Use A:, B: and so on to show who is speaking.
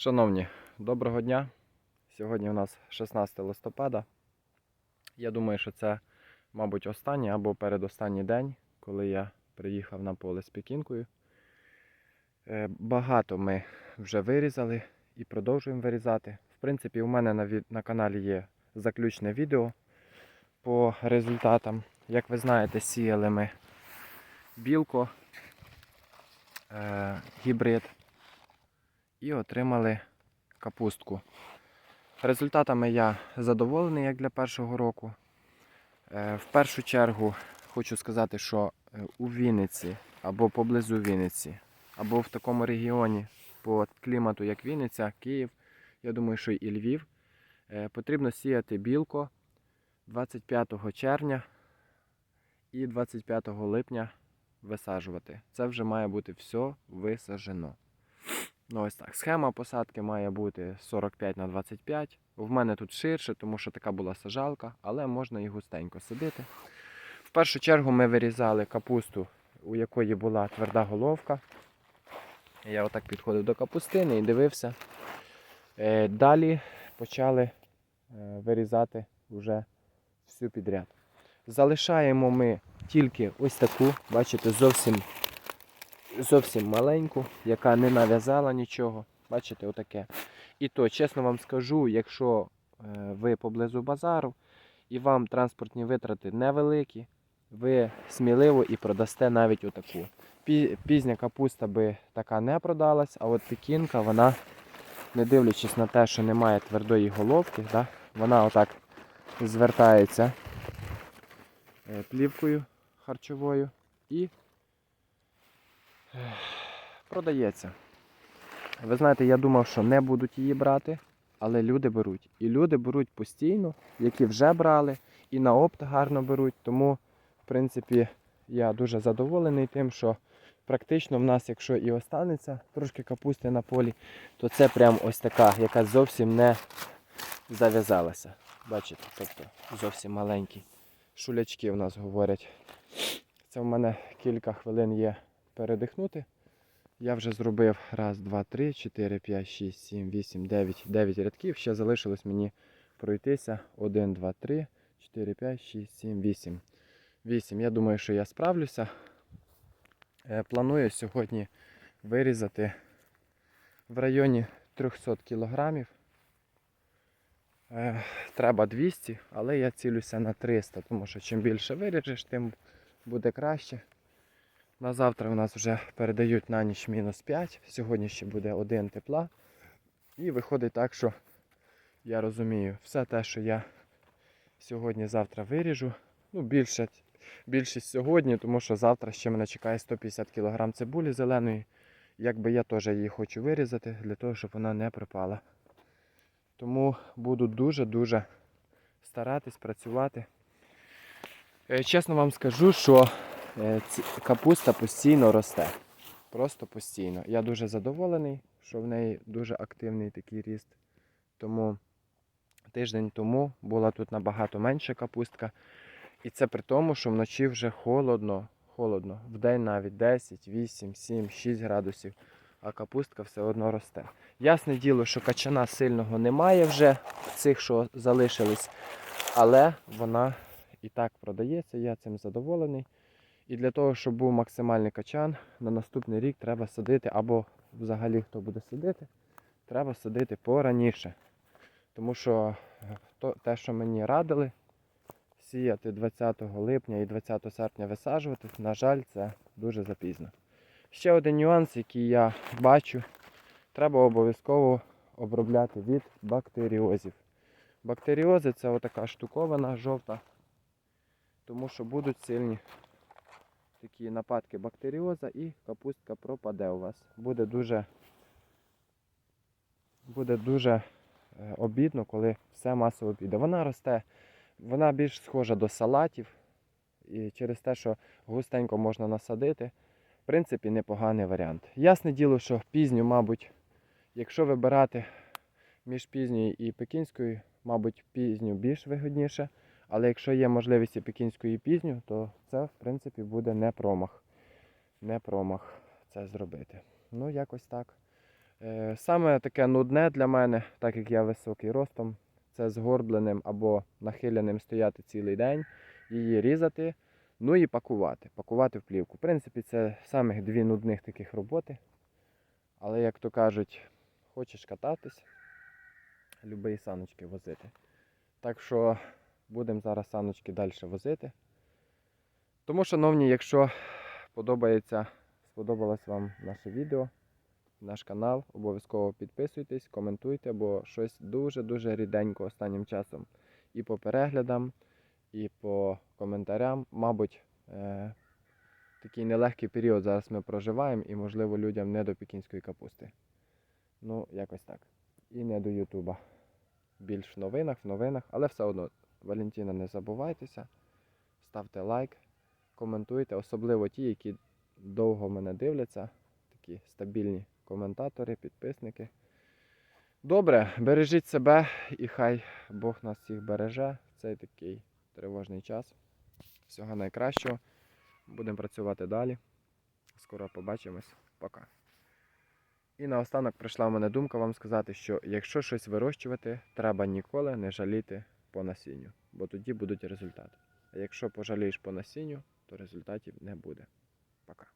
A: Шановні, доброго дня. Сьогодні у нас 16 листопада. Я думаю, що це, мабуть, останній або передостанній день, коли я приїхав на поле з пекінкою. Е, Багато ми вже вирізали і продовжуємо вирізати. В принципі, у мене на, на каналі є заключне відео по результатам. Як ви знаєте, сіяли ми білко, е, гібрид і отримали капустку. Результатами я задоволений, як для першого року. Е, В першу чергу хочу сказати, що е, у Вінниці або поблизу Вінниці, або в такому регіоні по клімату, як Вінниця, Київ, я думаю, що і Львів, е, потрібно сіяти білко 25 червня і 25 липня висаджувати. Це вже має бути все висаджено. Ну ось так. Схема посадки має бути 45 на 25. В мене тут ширше, тому що така була сажалка, але можна і густенько садити. В першу чергу ми вирізали капусту, у якої була тверда головка. Я отак підходив до капустини і дивився. Е, Далі почали е, вирізати вже всю підряд. Залишаємо ми тільки ось таку, бачите, зовсім зовсім маленьку, яка не нав'язала нічого. Бачите, отаке. І то, чесно вам скажу, якщо е, ви поблизу базару і вам транспортні витрати невеликі, ви сміливо і продасте навіть отаку. Пізня капуста би така не продалась, а от пекінка, вона, не дивлячись на те, що немає твердої головки, да, вона отак звертається е, плівкою харчовою і продається. Ви знаєте, я думав, що не будуть її брати, але люди беруть. І люди беруть постійно, які вже брали, і на опт гарно беруть. Тому, в принципі, я дуже задоволений тим, що практично в нас, якщо і останеться трошки капусти на полі, то це прям ось така, яка зовсім не зав'язалася. Бачите, тобто зовсім маленькі шулячки в нас говорять. Це в мене кілька хвилин є передихнути. Я вже зробив раз, два, три, чотири, п'ять, шість, сім, вісім, дев'ять, дев'ять рядків. Ще залишилось мені пройтися. Один, два, три, чотири, п'ять, шість, сім, вісім. Вісім. Я думаю, що я справлюся. Е, Планую сьогодні вирізати в районі 300 кілограмів. Е, Треба 200, але я цілюся на 300, тому що чим більше виріжеш, тим буде краще. На завтра у нас вже передають на ніч мінус 5. Сьогодні ще буде один тепла. І виходить так, що я розумію, все те, що я сьогодні-завтра виріжу. Ну, більше, більшість сьогодні, тому що завтра ще мене чекає 150 кг цибулі зеленої. Якби я теж її хочу вирізати, для того, щоб вона не припала. Тому буду дуже-дуже старатись працювати. Е, Чесно вам скажу, що Капуста постійно росте. Просто постійно. Я дуже задоволений, що в неї дуже активний такий ріст. Тому тиждень тому була тут набагато менша капустка. І це при тому, що вночі вже холодно, холодно. Вдень навіть 10, 8, 7, 6 градусів, а капустка все одно росте. Ясне діло, що качана сильного немає вже цих, що залишились, але вона і так продається, я цим задоволений. І для того, щоб був максимальний качан, на наступний рік треба садити, або взагалі хто буде садити, треба садити пораніше. Тому що е, то, те, що мені радили, сіяти 20 липня і 20 серпня висаджувати, на жаль, це дуже запізно. Ще один нюанс, який я бачу, треба обов'язково обробляти від бактеріозів. Бактеріози це отака штуковина жовта, тому що будуть сильні такі нападки бактеріоза і капустка пропаде у вас. Буде дуже, буде дуже е, обідно, коли все масово піде. Вона росте, вона більш схожа до салатів. І через те, що густенько можна насадити, в принципі, непоганий варіант. Ясне діло, що пізню, мабуть, якщо вибирати між пізньою і пекінською, мабуть, пізню більш вигідніше. Але якщо є можливість і пізню, то це в принципі буде не промах. Не промах це зробити. Ну, якось так. Е, Саме таке нудне для мене, так як я високий ростом, це згорбленим або нахиленим стояти цілий день, її різати, ну і пакувати. Пакувати в плівку. В принципі, це самих дві нудних таких роботи. Але, як то кажуть, хочеш кататись, люби і саночки возити. Так що будемо зараз саночки далі возити. Тому, шановні, якщо подобається, сподобалось вам наше відео, наш канал, обов'язково підписуйтесь, коментуйте, бо щось дуже-дуже ріденько останнім часом і по переглядам, і по коментарям. Мабуть, е- такий нелегкий період зараз ми проживаємо, і, можливо, людям не до пекінської капусти. Ну, якось так. І не до Ютуба. Більш в новинах, в новинах, але все одно, Валентина, не забувайтеся, ставте лайк, коментуйте, особливо ті, які довго мене дивляться, такі стабільні коментатори, підписники. Добре, бережіть себе і хай Бог нас всіх береже в цей такий тривожний час. Всього найкращого. Будемо працювати далі. Скоро побачимось. Пока. І наостанок прийшла в мене думка вам сказати, що якщо щось вирощувати, треба ніколи не жаліти по насінню, бо тоді будуть результати. А якщо пожалієш по насінню, то результатів не буде. Пока.